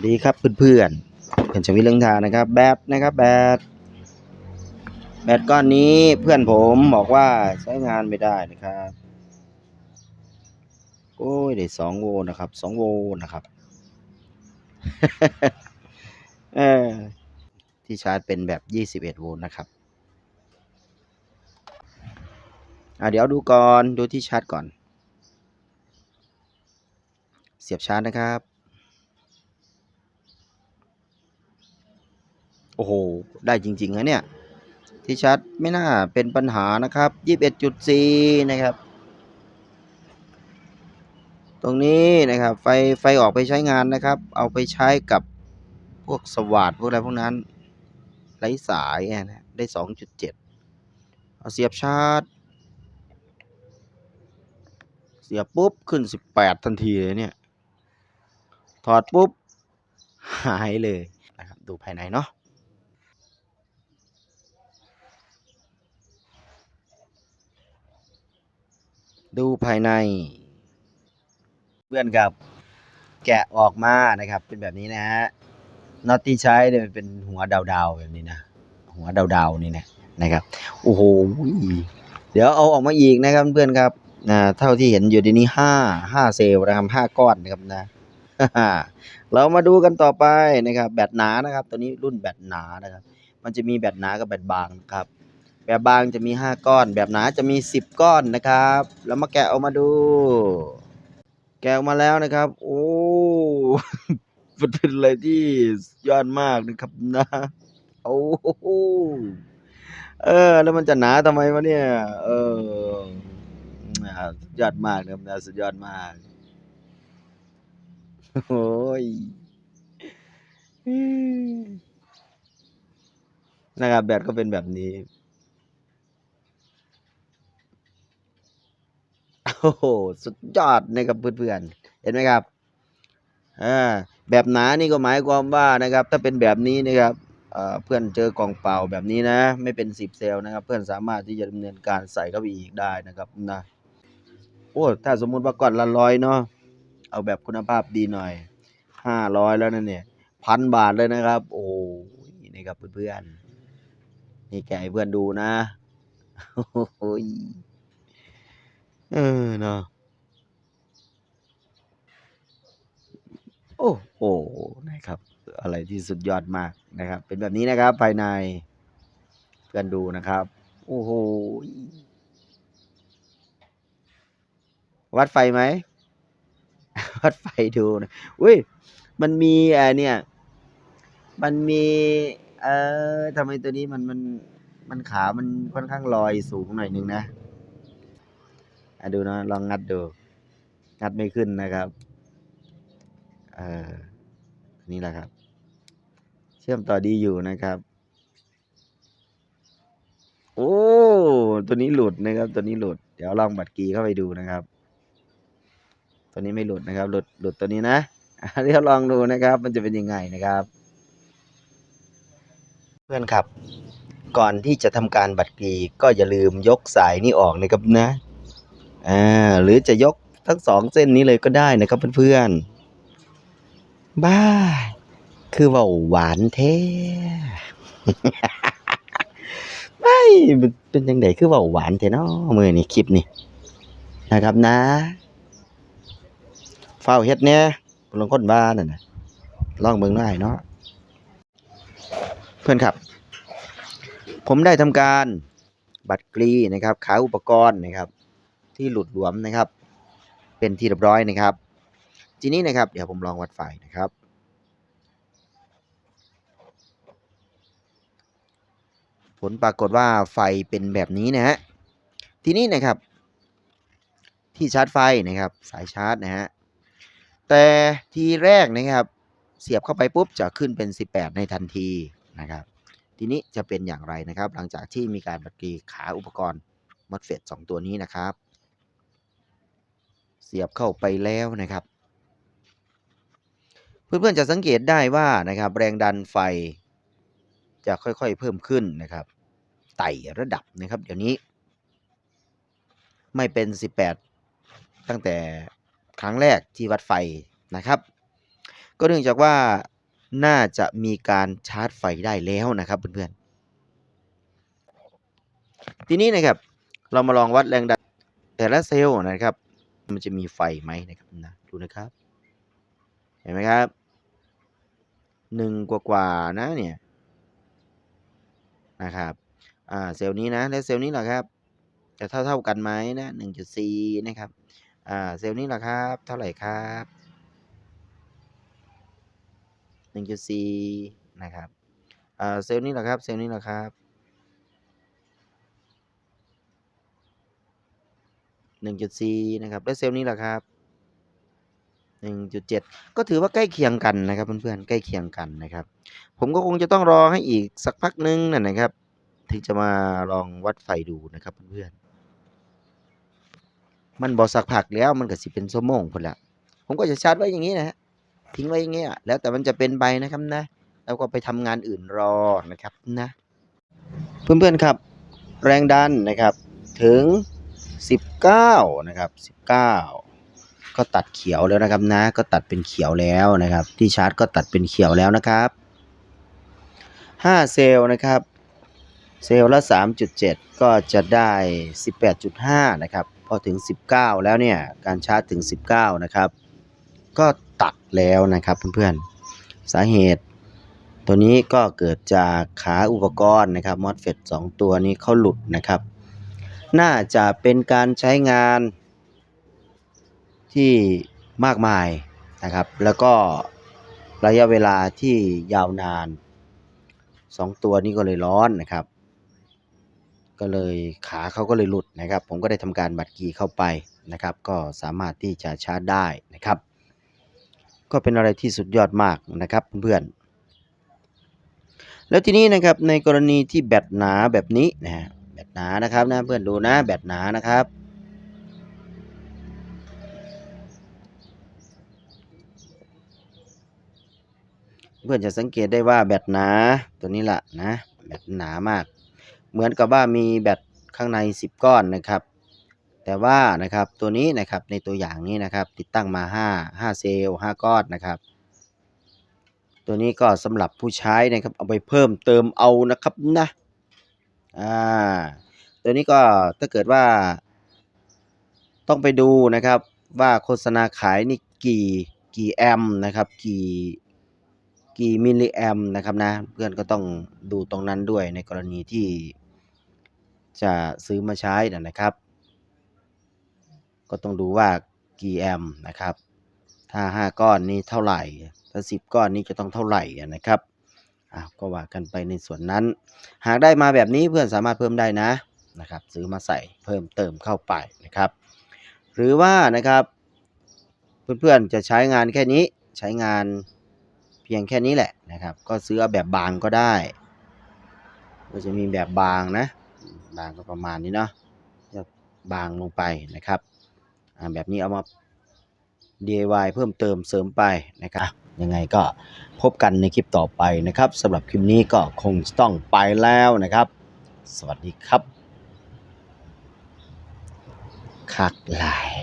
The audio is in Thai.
วัสดีครับเพื่อนๆเพื่อนชวิตเรื่องทานะครับ แบตนะครับแบตแบตก้อนนี้เพื่อนผมบอกว่าใช้งานไม่ได้นะครับ โอ้ยได้สองโวลต์นะครับสองโวลต์นะครับเออที่ชาร์จเป็นแบบยี่สิบเอ็ดโวลต์นะครับอะเดี๋ยวดูก่อนดูที่ชาร์จก่อน เสียบชาร์จนะครับ โอ้โห ได้จริงๆนะเนี่ยที่ชาร์จไม่น่าเป็นปัญหานะครับยี่สิบเอ็ดจุดสี่นะครับ ตรงนี้นะครับ ไฟไฟออกไปใช้งานนะครับ เอาไปใช้กับพวกสว่านพวกอะไรพวกนั้นไร้สายนะได้สองจุดเจ็ดเอาเสียบชาร์จ เสียบปุ๊บ ขึ้นสิบแปดทันทีเลยเนี่ย ถอดปุ๊บ หายเลยนะครับ ดูภายในเนาะ ดูภายใน เพื่อนครับแกะออกมานะครับ เป็นแบบนี้นะฮะน็อตที่ใช้เนี่ยเป็นหัวดาวๆแบบนี้นะ หัวดาวๆนี่นะนะครับ โอ้โห เดี๋ยวเอาออกมาอีกนะครับเพื่อนครับนะเท่าที่เห็นอยู่ในนี้ห้าห้าเซลล์นะครับห้าก้อนนะครับนะเรามาดูกันต่อไปนะครับ แบตหนานะครับ ตัวนี้รุ่นแบตหนานะครับ มันจะมีแบตหนากับแบตบางครับ แบบบางจะมีห้าก้อน แบบหนาจะมีสิบก้อนนะครับ แล้วมาแกะออกมาดู แกะออกมาแล้วนะครับ โอ้มันเป็นอะไรที่ยอดมากนะครับนะโอ้เออ แล้วมันจะหนาทำไมวะเนี่ย เออยอดมากนะครับนะสุดยอดมากโอ้ยนะครับแบตก็เป็นแบบนี้ โอ้โหสุดยอดนะครับเพื่อนๆเห็นไหมครับอ่าแบบหนานี่ก็หมายความว่านะครับ ถ้าเป็นแบบนี้นะครับเออเพื่อนเจอกล่องเปล่าแบบนี้นะ ไม่เป็นสิบเซลนะครับ เพื่อนสามารถที่จะดำเนินการใส่เข้าไปอีกได้นะครับนะโอ้ถ้าสมมุติว่าก่อนละร้อยเนาะเอาแบบคุณภาพดีหน่อยห้าร้อยแล้วนั่นเนี่ยพันบาทเลยนะครับ โอ้นี่ครับเพื่อนๆนี่แกให้เพื่อนดูนะโอ้ย เออเนาะโอ้โหนะครับ อะไรที่สุดยอดมากนะครับ เป็นแบบนี้นะครับ ภายในเพื่อนดูนะครับ โอ้โหวัดไฟไหมวัดไฟดูนะอุ้ยมันมีอ่าเนี่ย มันมี เอ่อทำไมตัวนี้มันมันมันขามันค่อนข้างลอยสูงหน่อยนึงนะ อะดูนะลองงัดดู งัดไม่ขึ้นนะครับ เออนี่แหละครับ เชื่อมต่อดีอยู่นะครับ โอ้ ตัวนี้หลุดนะครับ ตัวนี้หลุด เดี๋ยวลองบัตรกีเข้าไปดูนะครับ ตัวนี้ไม่หลุดนะครับ หลุด หลุดตัวนี้นะเดี๋ยวลองดูนะครับ มันจะเป็นยังไงนะครับ เพื่อนครับ ก่อนที่จะทำการบัตรกรีก็อย่าลืมยกสายนี้ออกนะครับนะ อ่าหรือจะยกทั้งสองเส้นนี้เลยก็ได้นะครับเพื่อนๆบ้า คือเว่าหวานแท้ไม่เป็นยังไงคือเว่าหวานแท้เนาะมือนี่คลิปนี่นะครับนะเฝ้าเฮ็ดเนี่ยลงคนบ้านน่ะนะลองเบิ่งหน่อยเนาะเพื่อนครับ ผมได้ทำการบัตรกรีนะครับขายอุปกรณ์นะครับ ที่หลุดหลวมนะครับ เป็นที่เรียบร้อยนะครับ ทีนี้นะครับ เดี๋ยวผมลองวัดไฟนะครับ ผลปรากฏว่าไฟเป็นแบบนี้นะฮะทีนี้นะครับ ที่ชาร์จไฟนะครับ สายชาร์จนะฮะแต่ทีแรกนะครับ เสียบเข้าไปปุ๊บจะขึ้นเป็น 18 ในทันทีนะครับ ทีนี้จะเป็นอย่างไรนะครับ หลังจากที่มีการบัตรกรีขาอุปกรณ์มอสเฟต2ตัวนี้นะครับ เสียบเข้าไปแล้วนะครับ เพื่อนๆจะสังเกตได้ว่านะครับ แรงดันไฟจะค่อยๆเพิ่มขึ้นนะครับ ไต่ระดับนะครับ เดี๋ยวนี้ ไม่เป็น 18 ตั้งแต่ครั้งแรกที่วัดไฟนะครับ ก็เนื่องจากว่าน่าจะมีการชาร์จไฟได้แล้วนะครับเพื่อนๆ ทีนี้นะครับเรามาลองวัดแรงดันแต่ละเซลล์นะครับ มันจะมีไฟไหมนะครับนะดูนะครับ เห็นไหมครับหนึ่งกว่าๆนะเนี่ยนะครับอ่าเซลล์นี้นะและเซลล์นี้ล่ะครับ จะเท่าเท่ากันไหมนะหนึ่งจุดสี่นะครับอ่าเซลล์นี้ล่ะครับ เท่าไหร่ครับหนึ่งจุดสี่นะครับอ่าเซลล์นี้ล่ะครับ เซลล์นี้ล่ะครับ หนึ่งจุดสี่นะครับ แล้วเซลล์นี้ล่ะครับหนึ่งจุดเจ็ดก็ถือว่าใกล้เคียงกันนะครับเพื่อนๆใกล้เคียงกันนะครับ ผมก็คงจะต้องรอให้อีกสักพักนึงนะนะครับ ถึงจะมาลองวัดไฟดูนะครับเพื่อนๆมันบอสักผักแล้วมันก็สิเป็นชั่วโมงพุ่นละผมก็จะชาร์จไว้อย่างนี้นะฮะทิ้งไว้อย่างเงี้ยแล้วแต่มันจะเป็นไปนะครับนะ แล้วก็ไปทำงานอื่นรอนะครับนะ เพื่อนๆครับ แรงดันนะครับถึง 19 นะครับ 19 ก็ตัดเขียวแล้วนะครับนะ ก็ตัดเป็นเขียวแล้วนะครับ ที่ชาร์จก็ตัดเป็นเขียวแล้วนะครับ 5 เซลล์นะครับ เซลล์ละ 3.7 ก็จะได้ 18.5 นะครับ พอถึง 19 แล้วเนี่ย การชาร์จถึง 19 นะครับ ก็ตัดแล้วนะครับเพื่อนๆ สาเหตุตัวนี้ก็เกิดจากขาอุปกรณ์นะครับ MOSFET 2ตัวนี้เขาหลุดนะครับ น่าจะเป็นการใช้งานที่มากมายนะครับ แล้วก็ระยะเวลาที่ยาวนาน 2 ตัวนี้ก็เลยร้อนนะครับ ก็เลยขาเขาก็เลยหลุดนะครับ ผมก็ได้ทำการบัดกีเข้าไปนะครับ ก็สามารถที่จะชาร์จได้นะครับ ก็เป็นอะไรที่สุดยอดมากนะครับเพื่อนแล้วทีนี้นะครับในกรณีที่แบตหนาแบบนี้นะฮะ บตหนานะครับนะเพื่อนดูนะแบตหนานะครับ เพื่อนจะสังเกตได้ว่าแบตหนาตัวนี้แหละนะแบตหนามาก เหมือนกับว่ามีแบตข้างใน 10 ก้อนนะครับ แต่ว่านะครับตัวนี้นะครับในตัวอย่างนี้นะครับ ติดตั้งมา 5 5 เซลล์5ก้อนนะครับตัวนี้ก็สำหรับผู้ใช้นะครับเอาไปเพิ่มเติมเอานะครับนะ อ่าตัวนี้ก็ถ้าเกิดว่า ต้องไปดูนะครับว่าโฆษณาขายนี่กี่กี่แอมนะครับกี่กี่มิลลิแอมนะครับนะเพื่อนก็ต้องดูตรงนั้นด้วยในกรณีที่จะซื้อมาใช้นะครับ ก็ต้องดูว่ากี่แอมนะครับ ถ้า 5 ก้อนนี้เท่าไหร่ ถ้า 10 ก้อนนี้จะต้องเท่าไหร่นะครับ อะก็ว่ากันไปในส่วนนั้น หากได้มาแบบนี้เพื่อนสามารถเพิ่มได้นะนะครับ ซื้อมาใส่เพิ่มเติมเข้าไปนะครับ หรือว่านะครับ เพื่อนๆจะใช้งานแค่นี้ใช้งานเพียงแค่นี้แหละนะครับ ก็ซื้อแบบบางก็ได้ ก็จะมีแบบบางนะ บางก็ประมาณนี้เนาะจะบางลงไปนะครับแบบนี้เอามา DIY เพิ่มเติมเสริมไปนะครับยังไงก็พบกันในคลิปต่อไปนะครับสำหรับคลิปนี้ก็คงต้องไปแล้วนะครับ สวัสดีครับคักหลาย